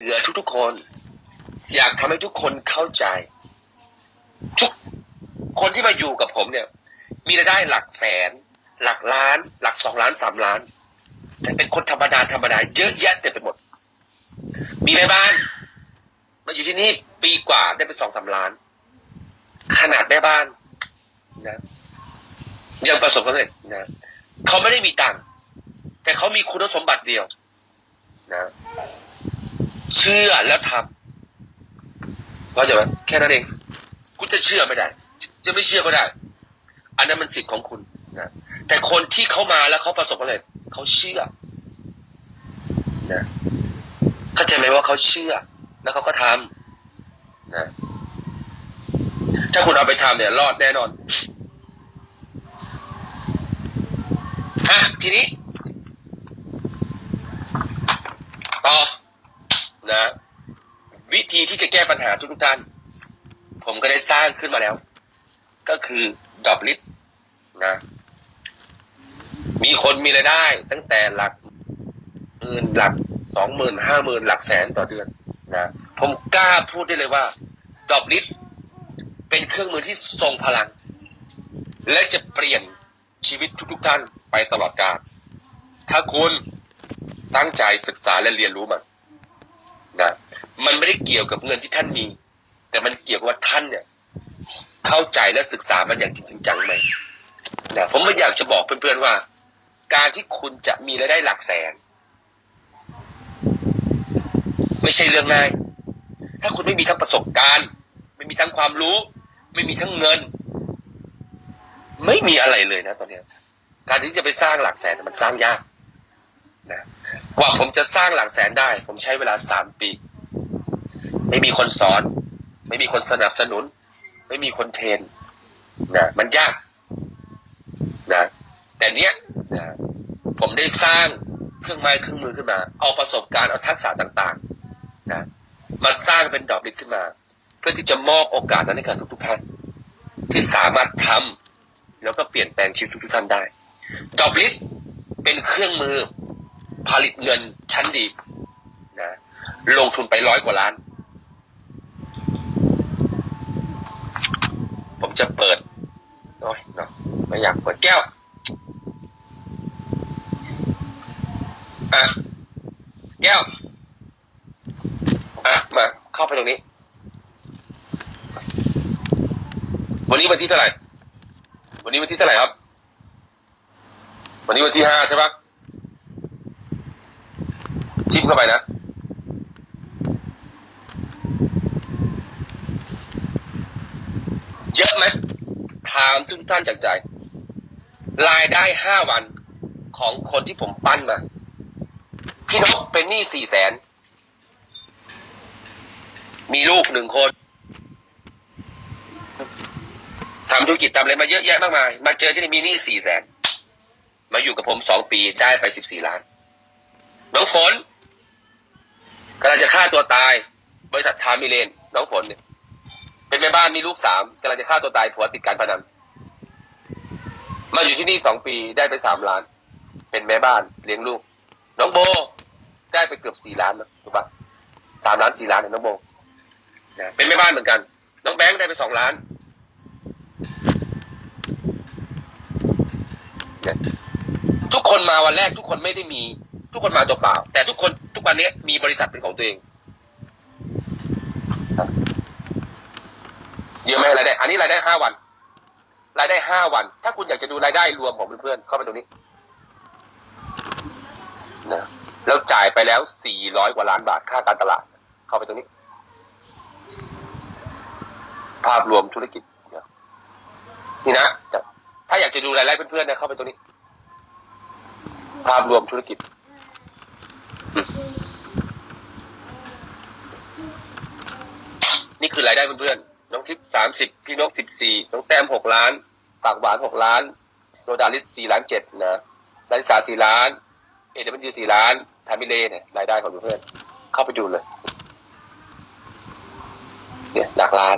เหลือทุกๆคน อยากทำให้ทุกคนเข้าใจ ทุกคนที่มาอยู่กับผมเนี่ย มีรายได้หลักแสน หลักล้าน หลักสองล้านสามล้าน แต่เป็นคนธรรมดาธรรมดาเยอะแยะเต็มไปหมด มีแม่บ้าน มาอยู่ที่นี่ปีกว่าได้ไปสองสามล้าน ขนาดแม่บ้านนะยังประสบความสำเร็จนะเขาไม่ได้มีตังค์แต่เขามีคุณสมบัติเดียว นะ เชื่อแล้วทำเข้าใจไหมแค่นั้นเอง คุณจะเชื่อไม่ได้ จะไม่เชื่อก็ได้ อันนั้นมันสิทธิ์ของคุณนะแต่คนที่เขามาแล้วเขาประสบความสำเร็จเขาเชื่อนะเข้าใจไหมว่าเขาเชื่อ แล้วเขาก็ทำนะถ้าคุณเอาไปทำเนี่ย รอดแน่นอนอะทีนี้ ต่อนะ วิธี ที่จะแก้ปัญหาทุกๆท่าน ผมก็ได้สร้างขึ้นมาแล้ว ก็คือดอบลิทนะ มีคนมีรายได้ ตั้งแต่หลักหมื่นหลักสองหมื่นห้าหมื่นหลักแสนต่อเดือนนะผมกล้าพูดได้เลยว่า ดอบลิทเป็นเครื่องมือที่ทรงพลัง และจะเปลี่ยนชีวิตทุกๆท่านไปตลอดกาลถ้าคุณตั้งใจศึกษาและเรียนรู้มันนะ มันไม่ได้เกี่ยวกับเงินที่ท่านมี แต่มันเกี่ยวกับว่าท่านเนี่ย เข้าใจและศึกษามันอย่างจริงจังไหมนะผมไม่อยากจะบอกเพื่อนๆว่า การที่คุณจะมีรายได้หลักแสน ไม่ใช่เรื่องง่าย ถ้าคุณไม่มีทั้งประสบการณ์ ไม่มีทั้งความรู้ ไม่มีทั้งเงิน ไม่มีอะไรเลยนะตอนนี้การที่จะไปสร้างหลักแสนมันสร้างยากนะกว่าผมจะสร้างหลักแสนได้ ผมใช้เวลาสามปี ไม่มีคนสอน ไม่มีคนสนับสนุน ไม่มีคนเทรนนะมันยากนะแต่เนี้ยนะผมได้สร้างเครื่องไม้เครื่องมือขึ้นมา เอาประสบการณ์เอาทักษะต่างๆนะมาสร้างเป็นดอกลิขึ้นมา เพื่อที่จะมอบโอกาสนั้นให้กับทุกๆท่านที่สามารถทำแล้วก็เปลี่ยนแปลงชีวิตทุกๆท่านได้ ดอกลิเป็นเครื่องมือผลิตเงินชั้นดีนะลงทุนไปร้อยกว่าล้าน ผม จะเปิดโอ้ยเนาะไม่อยากเปิดแก้วอะแก้วอะมาเข้าไปตรงนี้ วันนี้วันที่เท่าไหร่วันนี้วันที่เท่าไหร่ครับ วันนี้วันที่ห้าใช่ปะจิ้มเข้าไปนะ เยอะไหมถามทุกท่านจากใจรายได้ห้าวันของคนที่ผมปั้นมา พี่นกเป็นหนี้สี่แสน มีลูกหนึ่งคนทำธุรกิจทำอะไรมาเยอะแยะมากมาย มาเจอที่นี่มีหนี้สี่แสน มาอยู่กับผมสองปีได้ไปสิบสี่ล้าน น้องฝนกำลังจะฆ่าตัวตาย บริษัททามิเลน น้องฝนเนี่ย เป็นแม่บ้านมีลูกสามกำลังจะฆ่าตัวตายผัวติดการพนันมาอยู่ที่นี่สองปีได้ไปสามล้าน เป็นแม่บ้านเลี้ยงลูก น้องโบ ได้ไปเกือบสี่ล้านนะถูกปะสามล้านสี่ล้านเนี่ยน้องโบนะเป็นแม่บ้านเหมือนกัน น้องแบงค์ได้ไปสองล้านเนี่ยทุกคนมาวันแรกทุกคนไม่ได้มี ทุกคนมาตัวเปล่า แต่ทุกคนทุกวันนี้มีบริษัทเป็นของตัวเอง เยอะไหมรายได้ อันนี้รายได้ห้าวัน รายได้ห้าวัน ถ้าคุณอยากจะดูรายได้รวมของเพื่อนๆเข้าไปตรงนี้นะแล้วจ่ายไปแล้วสี่ร้อยกว่าล้านบาทค่าการตลาด เข้าไปตรงนี้ ภาพรวมธุรกิจนี่นี่นะถ้าอยากจะดูรายได้เพื่อนๆเนี่ยเข้าไปตรงนี้ ภาพรวมธุรกิจนี่คือรายได้เพื่อน ทิพย์สามสิบพี่นกสิบสี่น้องแต้มหกล้านปากหวานหกล้านโรดาลิสสี่ล้านเจ็ดนะลาลิสาสี่ล้านเอเดมันยูสี่ล้านทามิเลเนี่ยรายได้ของเพื่อนเข้าไปดูเลย เนี่ยหลักล้าน